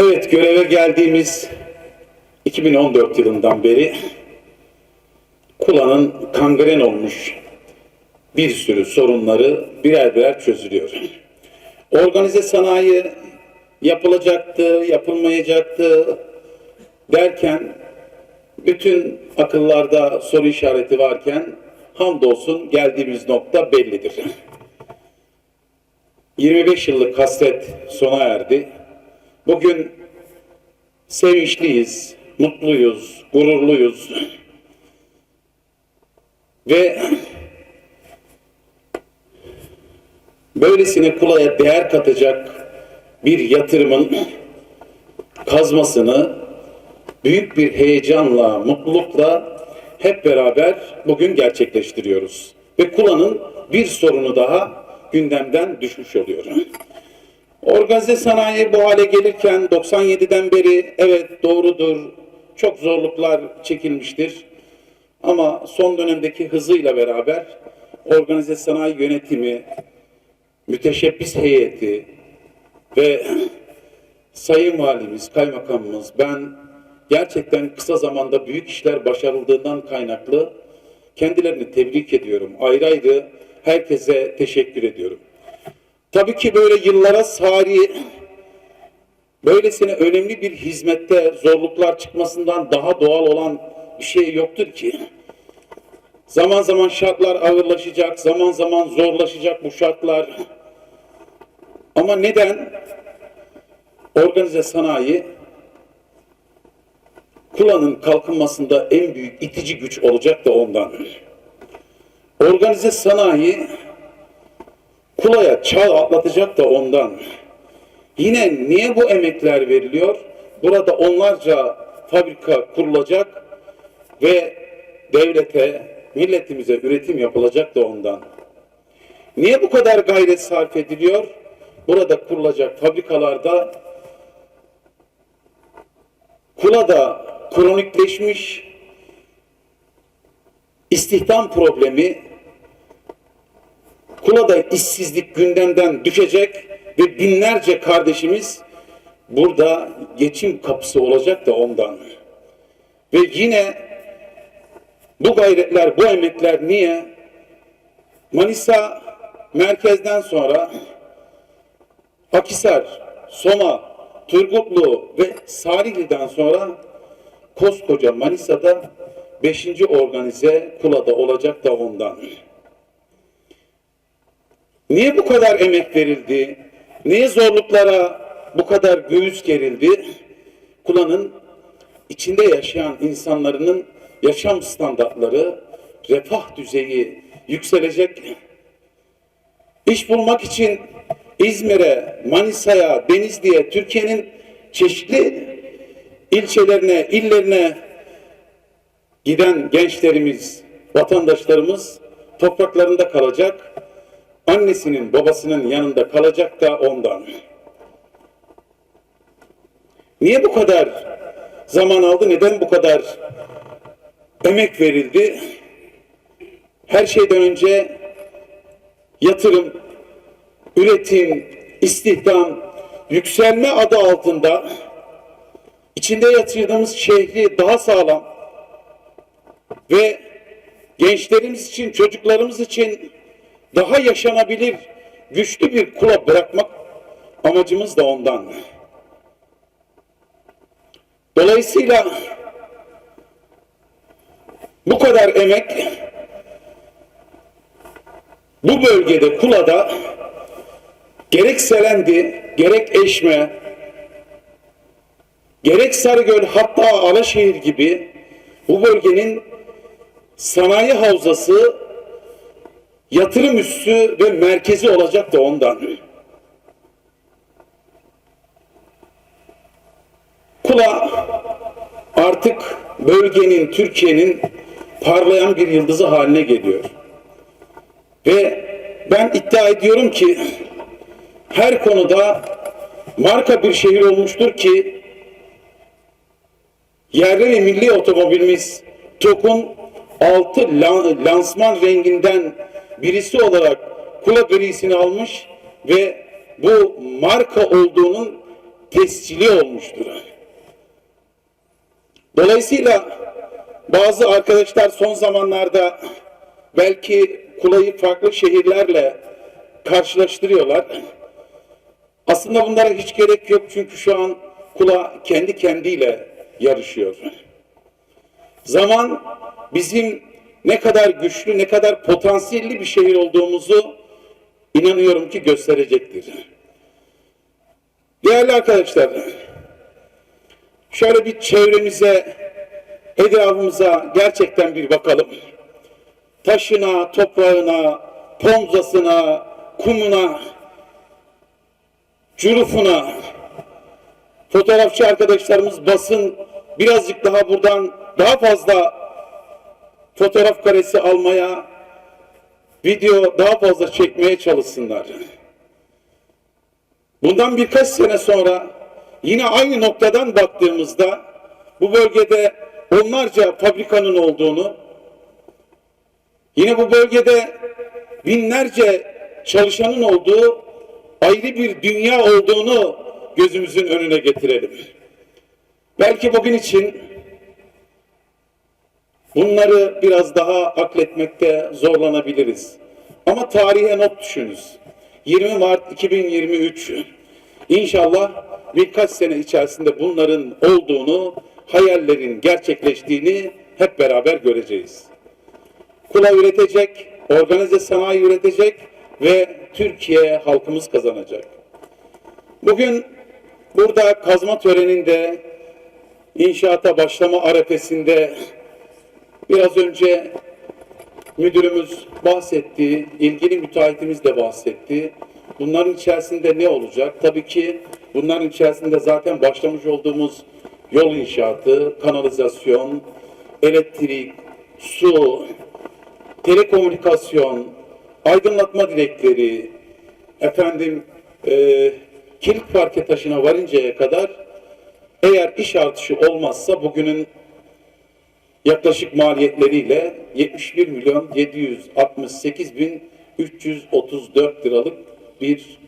Evet, göreve geldiğimiz 2014 yılından beri Kula'nın kangren olmuş bir sürü sorunları birer birer çözülüyor. Organize sanayi yapılacaktı, yapılmayacaktı derken bütün akıllarda soru işareti varken hamdolsun geldiğimiz nokta bellidir. 25 yıllık hasret sona erdi. Bugün sevinçliyiz, mutluyuz, gururluyuz. Ve böylesine kulaya değer katacak bir yatırımın kazmasını büyük bir heyecanla, mutlulukla hep beraber bugün gerçekleştiriyoruz. Ve Kula'nın bir sorunu daha gündemden düşmüş oluyor. Organize sanayi bu hale gelirken 97'den beri evet doğrudur çok zorluklar çekilmiştir. Ama son dönemdeki hızıyla beraber organize sanayi yönetimi, müteşebbis heyeti ve sayın valimiz, kaymakamımız ben gerçekten kısa zamanda büyük işler başarıldığından kaynaklı kendilerini tebrik ediyorum. Ayrı ayrı herkese teşekkür ediyorum. Tabii ki böyle yıllara sari böylesine önemli bir hizmette zorluklar çıkmasından daha doğal olan bir şey yoktur ki. Zaman zaman şartlar ağırlaşacak, zaman zaman zorlaşacak bu şartlar. Ama neden? Organize sanayi Kula'nın kalkınmasında en büyük itici güç olacak da ondan. Organize sanayi Kula'ya çağ atlatacak da ondan. Yine niye bu emekler veriliyor? Burada onlarca fabrika kurulacak ve devlete, milletimize üretim yapılacak da ondan. Niye bu kadar gayret sarf ediliyor? Burada kurulacak fabrikalarda Kula'da kronikleşmiş istihdam problemi Kula'da işsizlik gündemden düşecek ve binlerce kardeşimiz burada geçim kapısı olacak da ondan. Ve yine bu gayretler, bu emekler niye? Manisa merkezden sonra Akisar, Soma, Turgutlu ve Salihli'den sonra koskoca Manisa'da 5. organize Kula'da olacak da ondan. Niye bu kadar emek verildi? Niye zorluklara bu kadar göğüs gerildi? Kula'nın içinde yaşayan insanların yaşam standartları, refah düzeyi yükselecek. İş bulmak için İzmir'e, Manisa'ya, Denizli'ye, Türkiye'nin çeşitli ilçelerine, illerine giden gençlerimiz, vatandaşlarımız topraklarında kalacak. Annesinin, babasının yanında kalacak da ondan. Niye bu kadar zaman aldı? Neden bu kadar emek verildi? Her şeyden önce yatırım, üretim, istihdam, yükselme adı altında içinde yatırdığımız şehri daha sağlam ve gençlerimiz için, çocuklarımız için daha yaşanabilir, güçlü bir kula bırakmak amacımız da ondan. Dolayısıyla bu kadar emek bu bölgede Kula'da gerek Selendi, gerek Eşme, gerek Sarıgöl hatta Alaşehir gibi bu bölgenin sanayi havzası yatırım üssü ve merkezi olacak da ondan. Kula artık bölgenin, Türkiye'nin parlayan bir yıldızı haline geliyor. Ve ben iddia ediyorum ki her konuda marka bir şehir olmuştur ki yerli ve milli otomobilimiz TOK'un altı lansman renginden birisi olarak kula grisini almış ve bu marka olduğunun tescili olmuştur. Dolayısıyla bazı arkadaşlar son zamanlarda belki Kula'yı farklı şehirlerle karşılaştırıyorlar. Aslında bunlara hiç gerek yok çünkü şu an Kula kendi kendiyle yarışıyor. Zaman bizim ne kadar güçlü, ne kadar potansiyelli bir şehir olduğumuzu inanıyorum ki gösterecektir. Değerli arkadaşlar, şöyle bir çevremize, etrafımıza gerçekten bir bakalım. Taşına, toprağına, pomzasına, kumuna, curufuna, fotoğrafçı arkadaşlarımız basın birazcık daha buradan daha fazla fotoğraf karesi almaya, video daha fazla çekmeye çalışsınlar. Bundan birkaç sene sonra yine aynı noktadan baktığımızda bu bölgede onlarca fabrikanın olduğunu, yine bu bölgede binlerce çalışanın olduğu ayrı bir dünya olduğunu gözümüzün önüne getirelim. Belki bugün için bunları biraz daha akletmekte zorlanabiliriz. Ama tarihe not düşünüz. 20 Mart 2023 İnşallah birkaç sene içerisinde bunların olduğunu, hayallerin gerçekleştiğini hep beraber göreceğiz. Kula üretecek, organize sanayi üretecek ve Türkiye halkımız kazanacak. Bugün burada kazma töreninde inşaata başlama arefesinde biraz önce müdürümüz bahsetti, ilgili müteahhitimiz de bahsetti. Bunların içerisinde ne olacak? Tabii ki bunların içerisinde zaten başlamış olduğumuz yol inşaatı, kanalizasyon, elektrik, su, telekomünikasyon, aydınlatma direkleri, efendim e, kilit parke taşına varıncaya kadar eğer iş artışı olmazsa bugünün yaklaşık maliyetleriyle 71 milyon 768 bin 334 liralık bir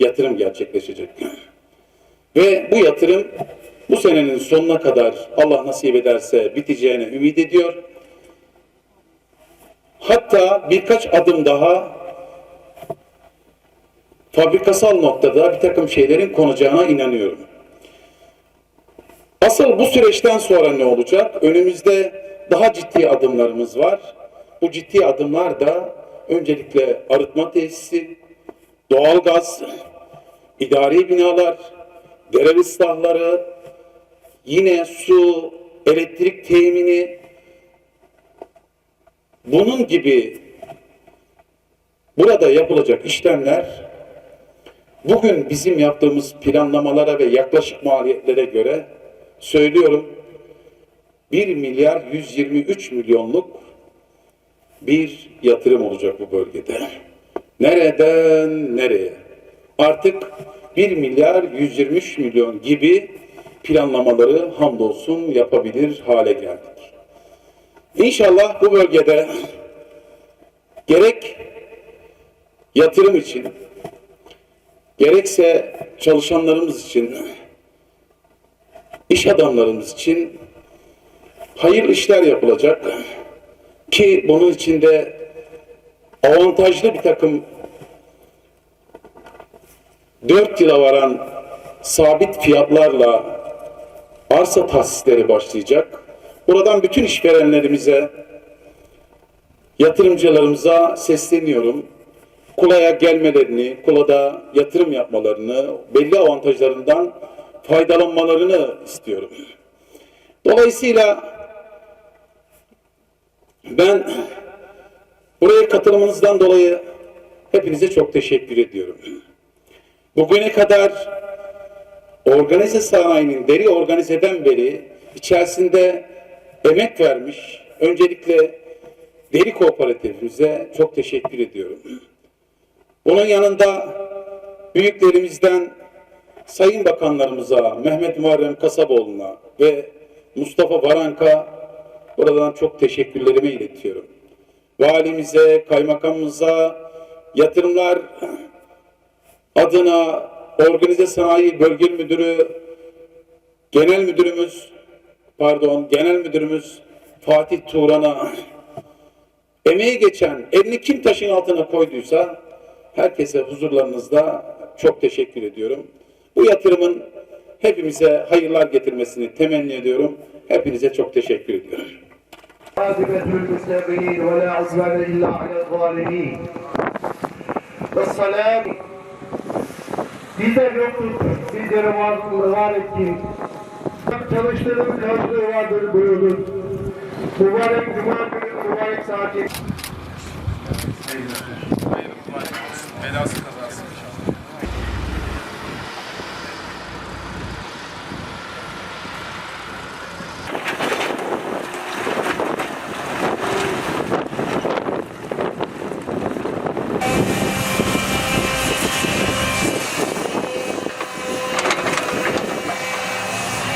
yatırım gerçekleşecek. Ve bu yatırım bu senenin sonuna kadar Allah nasip ederse biteceğine ümit ediyor. Hatta birkaç adım daha fabrikasal noktada bir takım şeylerin konacağına inanıyorum. Asıl bu süreçten sonra ne olacak? Önümüzde daha ciddi adımlarımız var. Bu ciddi adımlar da öncelikle arıtma tesisi, doğalgaz, idari binalar, dere ıslahları, yine su, elektrik temini, bunun gibi burada yapılacak işlemler bugün bizim yaptığımız planlamalara ve yaklaşık maliyetlere göre söylüyorum 1 milyar 123 milyonluk bir yatırım olacak bu bölgede. Nereden nereye? Artık 1 milyar 123 milyon gibi planlamaları hamdolsun yapabilir hale geldik. İnşallah bu bölgede gerek yatırım için gerekse çalışanlarımız için iş adamlarımız için hayırlı işler yapılacak ki bunun içinde avantajlı bir takım dört yıla varan sabit fiyatlarla arsa tahsisleri başlayacak. Buradan bütün işverenlerimize, yatırımcılarımıza sesleniyorum. Kula'ya gelmelerini, Kula'da yatırım yapmalarını, belli avantajlarından faydalanmalarını istiyorum. Dolayısıyla ben buraya katılımınızdan dolayı hepinize çok teşekkür ediyorum. Bugüne kadar organize sanayinin deri organizeden beri içerisinde emek vermiş öncelikle deri kooperatifimize çok teşekkür ediyorum. Bunun yanında büyüklerimizden sayın bakanlarımıza Mehmet Muharrem Kasaboğlu'na ve Mustafa Varanka buradan çok teşekkürlerimi iletiyorum. Valimize, kaymakamımıza, yatırımlar adına Organize Sanayi Bölge Müdürü, Genel Müdürümüz, pardon, Genel Müdürümüz Fatih Turan'a emeği geçen, elini kim taşın altına koyduysa herkese huzurlarınızda çok teşekkür ediyorum. Bu yatırımın hepimize hayırlar getirmesini temenni ediyorum. Hepinize çok teşekkür ediyorum. Bize yoktur, bizlere vardır, var ettin. Çalıştığının karşılığı vardır buyurulur. Mübarek Cuma günü, mübarek saati. Hayırlı, hayırlı, hayırlı, belası kadar.